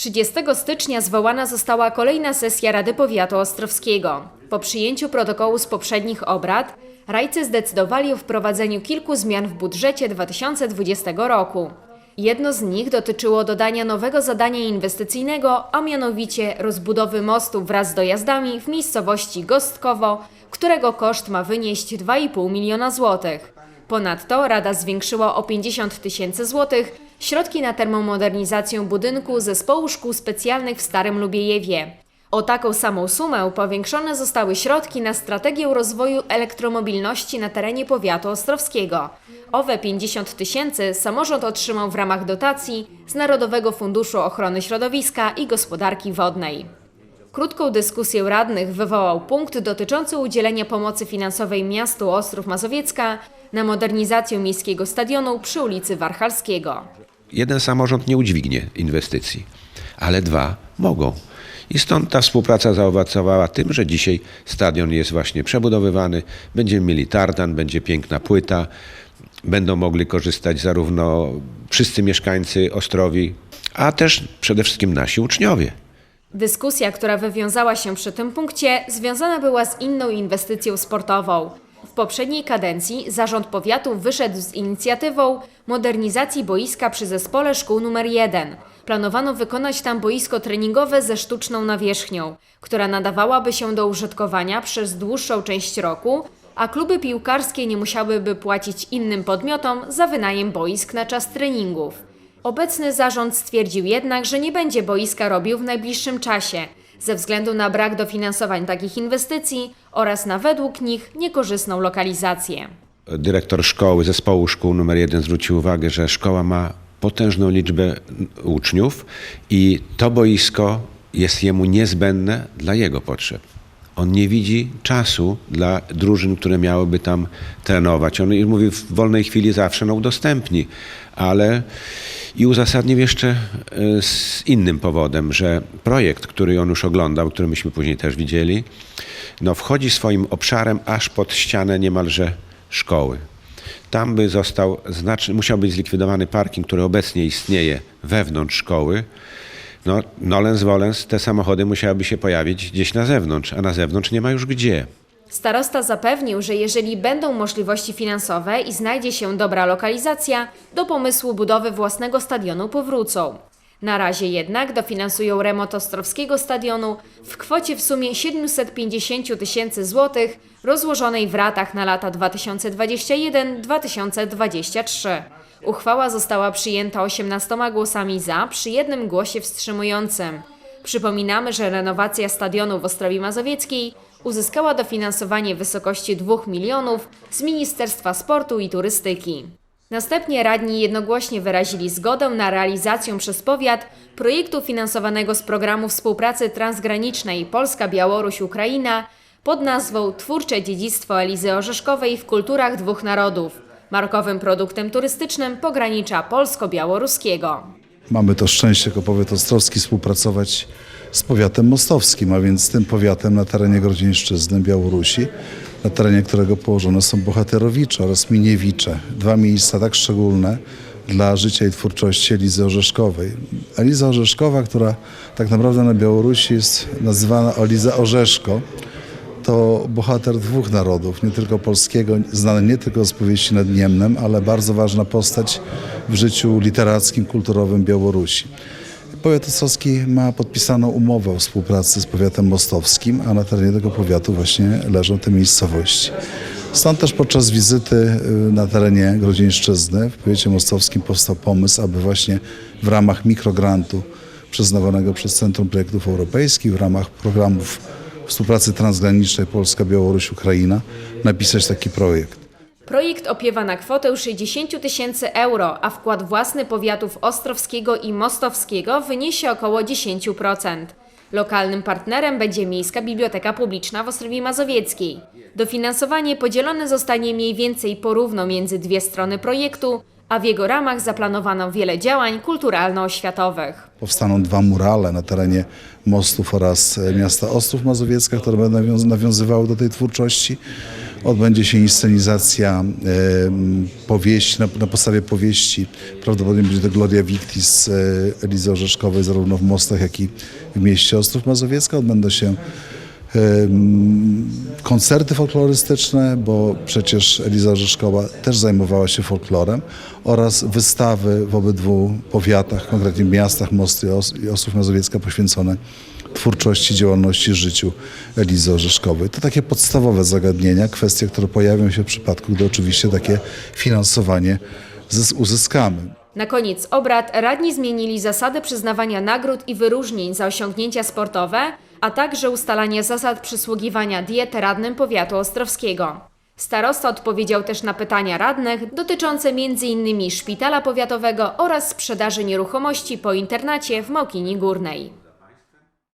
30 stycznia zwołana została kolejna sesja Rady Powiatu Ostrowskiego. Po przyjęciu protokołu z poprzednich obrad, rajcy zdecydowali o wprowadzeniu kilku zmian w budżecie 2020 roku. Jedno z nich dotyczyło dodania nowego zadania inwestycyjnego, a mianowicie rozbudowy mostu wraz z dojazdami w miejscowości Gostkowo, którego koszt ma wynieść 2,5 miliona złotych. Ponadto Rada zwiększyła o 50 tysięcy złotych środki na termomodernizację budynku Zespołu Szkół Specjalnych w Starym Lubiejewie. O taką samą sumę powiększone zostały środki na strategię rozwoju elektromobilności na terenie powiatu ostrowskiego. Owe 50 tysięcy samorząd otrzymał w ramach dotacji z Narodowego Funduszu Ochrony Środowiska i Gospodarki Wodnej. Krótką dyskusję radnych wywołał punkt dotyczący udzielenia pomocy finansowej miastu Ostrów Mazowiecka na modernizację miejskiego stadionu przy ulicy Warchalskiego. Jeden samorząd nie udźwignie inwestycji, ale dwa mogą. I stąd ta współpraca zaowocowała tym, że dzisiaj stadion jest właśnie przebudowywany, będziemy mieli tartan, będzie piękna płyta, będą mogli korzystać zarówno wszyscy mieszkańcy Ostrowi, a też przede wszystkim nasi uczniowie. Dyskusja, która wywiązała się przy tym punkcie, związana była z inną inwestycją sportową. W poprzedniej kadencji zarząd powiatu wyszedł z inicjatywą modernizacji boiska przy zespole szkół nr 1. Planowano wykonać tam boisko treningowe ze sztuczną nawierzchnią, która nadawałaby się do użytkowania przez dłuższą część roku, a kluby piłkarskie nie musiałyby płacić innym podmiotom za wynajem boisk na czas treningów. Obecny zarząd stwierdził jednak, że nie będzie boiska robił w najbliższym czasie, ze względu na brak dofinansowań takich inwestycji oraz na według nich niekorzystną lokalizację. Dyrektor szkoły, zespołu szkół numer jeden zwrócił uwagę, że szkoła ma potężną liczbę uczniów i to boisko jest jemu niezbędne dla jego potrzeb. On nie widzi czasu dla drużyn, które miałyby tam trenować. On mówi, w wolnej chwili zawsze no, udostępni, ale i uzasadnił jeszcze e, z innym powodem, że projekt, który on już oglądał, który myśmy później też widzieli, no, wchodzi swoim obszarem aż pod ścianę niemalże szkoły. Tam by został, znaczy, musiał być zlikwidowany parking, który obecnie istnieje wewnątrz szkoły. No, nolens volens, te samochody musiałyby się pojawić gdzieś na zewnątrz, a na zewnątrz nie ma już gdzie. Starosta zapewnił, że jeżeli będą możliwości finansowe i znajdzie się dobra lokalizacja, do pomysłu budowy własnego stadionu powrócą. Na razie jednak dofinansują remont Ostrowskiego stadionu w kwocie w sumie 750 tysięcy złotych rozłożonej w ratach na lata 2021-2023. Uchwała została przyjęta 18 głosami za przy jednym głosie wstrzymującym. Przypominamy, że renowacja stadionu w Ostrowi Mazowieckiej uzyskała dofinansowanie w wysokości 2 milionów z Ministerstwa Sportu i Turystyki. Następnie radni jednogłośnie wyrazili zgodę na realizację przez powiat projektu finansowanego z programu współpracy transgranicznej Polska-Białoruś-Ukraina pod nazwą Twórcze dziedzictwo Elizy Orzeszkowej w kulturach dwóch narodów, markowym produktem turystycznym pogranicza polsko-białoruskiego. Mamy to szczęście jako powiat ostrowski współpracować z powiatem mostowskim, a więc z tym powiatem na terenie Grodzieńszczyzny, Białorusi, na terenie którego położone są Bohaterowicze oraz Miniewicze. Dwa miejsca tak szczególne dla życia i twórczości Elizy Orzeszkowej. Eliza Orzeszkowa, która tak naprawdę na Białorusi jest nazywana Eliza Orzeszko, to bohater dwóch narodów, nie tylko polskiego, znany nie tylko z powieści nad Niemnem, ale bardzo ważna postać w życiu literackim, kulturowym Białorusi. Powiat ostrowski ma podpisaną umowę o współpracy z powiatem mostowskim, a na terenie tego powiatu właśnie leżą te miejscowości. Stąd też podczas wizyty y, na terenie Grodzieńszczyzny w powiecie mostowskim powstał pomysł, aby właśnie w ramach mikrograntu przyznawanego przez Centrum Projektów Europejskich, w ramach programów współpracy transgranicznej Polska-Białoruś-Ukraina napisać taki projekt. Projekt opiewa na kwotę 60 tysięcy euro, a wkład własny powiatów ostrowskiego i mostowskiego wyniesie około 10%. Lokalnym partnerem będzie Miejska Biblioteka Publiczna w Ostrowie Mazowieckiej. Dofinansowanie podzielone zostanie mniej więcej porówno między dwie strony projektu, a w jego ramach zaplanowano wiele działań kulturalno-oświatowych. Powstaną dwa murale na terenie mostów oraz e, miasta Ostrów Mazowiecka, które będą nawiąz- nawiązywały do tej twórczości. Odbędzie się inscenizacja e, powieści, na, na podstawie powieści. Prawdopodobnie będzie to Gloria Victis e, Elizy Orzeszkowej, zarówno w Mostach, jak i w mieście Ostrów Mazowiecka. Odbędą się em, koncerty folklorystyczne, bo przecież Eliza Orzeszkowa też zajmowała się folklorem oraz wystawy w obydwu powiatach, konkretnie miastach Mosty i Os- i Ostrów Mazowiecka poświęcone twórczości, działalności, życiu Elizy Orzeszkowej. To takie podstawowe zagadnienia, kwestie, które pojawią się w przypadku, gdy oczywiście takie finansowanie zys- uzyskamy. Na koniec obrad radni zmienili zasady przyznawania nagród i wyróżnień za osiągnięcia sportowe, a także ustalanie zasad przysługiwania diet radnym powiatu ostrowskiego. Starosta odpowiedział też na pytania radnych dotyczące m.in. szpitala powiatowego oraz sprzedaży nieruchomości po internacie w Małkini Górnej.